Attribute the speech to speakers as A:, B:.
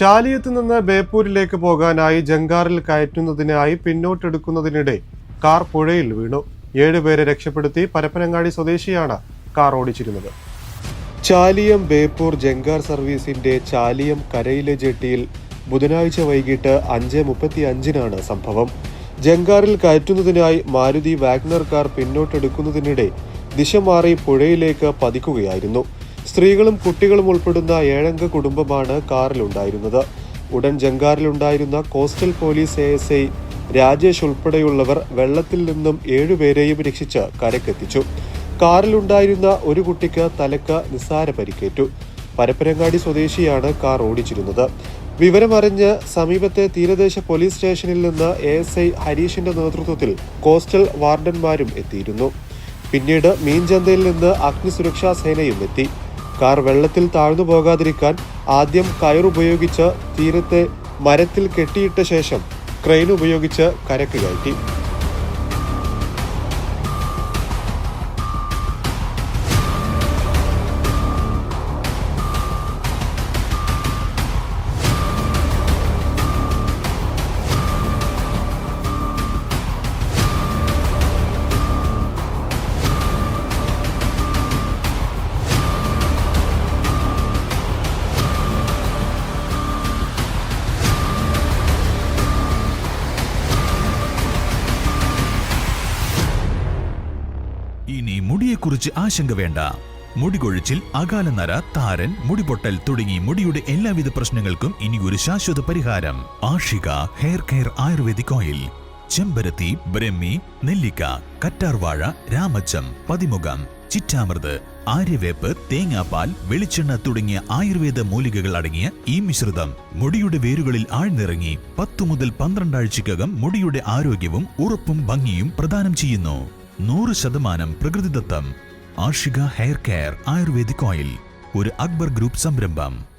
A: ചാലിയത്ത് നിന്ന് ബേപ്പൂരിലേക്ക് പോകാനായി ജങ്കാറിൽ കയറ്റുന്നതിനായി പിന്നോട്ടെടുക്കുന്നതിനിടെ കാർ പുഴയിൽ വീണു. ഏഴുപേരെ രക്ഷപ്പെടുത്തി പരപ്പനങ്ങാടി സ്വദേശിയാണ് കാർ ഓടിച്ചിരുന്നത്. ചാലിയം ബേപ്പൂർ ജങ്കാർ സർവീസിന്റെ ചാലിയം കരയിലെ ജെട്ടിയിൽ ബുധനാഴ്ച വൈകിട്ട് അഞ്ച് മുപ്പത്തി അഞ്ചിനാണ് സംഭവം. ജങ്കാറിൽ കയറ്റുന്നതിനായി മാരുതി വാഗ്നർ കാർ പിന്നോട്ടെടുക്കുന്നതിനിടെ ദിശ മാറി പുഴയിലേക്ക് പതിക്കുകയായിരുന്നു. സ്ത്രീകളും കുട്ടികളും ഉൾപ്പെടുന്ന ഏഴംഗ കുടുംബമാണ് കാറിലുണ്ടായിരുന്നത്. ഉടൻ ജങ്കാറിലുണ്ടായിരുന്ന coastal police A S I Rajesh ഉൾപ്പെടെയുള്ളവർ വെള്ളത്തിൽ നിന്നും ഏഴുപേരെയും രക്ഷിച്ച് കരക്കെത്തിച്ചു കാറിലുണ്ടായിരുന്ന ഒരു കുട്ടിക്ക് തലക്ക് നിസ്സാര പരിക്കേറ്റു. പരപ്പനങ്ങാടി സ്വദേശിയാണ് കാർ ഓടിച്ചിരുന്നത്. വിവരമറിഞ്ഞ് സമീപത്തെ തീരദേശ പോലീസ് സ്റ്റേഷനിൽ നിന്ന് എ എസ് ഐ ഹരീഷിന്റെ നേതൃത്വത്തിൽ കോസ്റ്റൽ വാർഡന്മാരും എത്തിയിരുന്നു. പിന്നീട് മീൻചന്തയിൽ നിന്ന് അഗ്നിസുരക്ഷാ സേനയും എത്തി. കാർ വെള്ളത്തിൽ താഴ്ന്നു പോകാതിരിക്കാൻ ആദ്യം കയറുപയോഗിച്ച് തീരത്തെ മരത്തിൽ കെട്ടിയിട്ട ശേഷം ക്രെയിൻ ഉപയോഗിച്ച് കരക്ക് കയറ്റി.
B: ഇനി മുടിയെക്കുറിച്ച് ആശങ്ക വേണ്ട. മുടികൊഴിച്ചിൽ അകാലനര താരൻ മുടിപൊട്ടൽ തുടങ്ങി മുടിയുടെ എല്ലാവിധ പ്രശ്നങ്ങൾക്കും ഇനി ഒരു ശാശ്വത പരിഹാരം. Ashika hair care Ayurvedic oil ചെമ്പരത്തി ബ്രഹ്മി നെല്ലിക്ക കറ്റാർവാഴ രാമച്ചം പതിമുഖം ചിറ്റാമൃത് ആര്യവേപ്പ് തേങ്ങാപ്പാൽ വെളിച്ചെണ്ണ തുടങ്ങിയ ആയുർവേദ മൂലികകൾ അടങ്ങിയ ഈ മിശ്രിതം മുടിയുടെ വേരുകളിൽ ആഴ്ന്നിറങ്ങി പത്തു മുതൽ പന്ത്രണ്ടാഴ്ചക്കകം മുടിയുടെ ആരോഗ്യവും ഉറപ്പും ഭംഗിയും പ്രദാനം ചെയ്യുന്നു. നൂറ് ശതമാനം പ്രകൃതിദത്തം. Ashika hair care Ayurvedic oil ഒരു അക്ബർ ഗ്രൂപ്പ് സംരംഭം.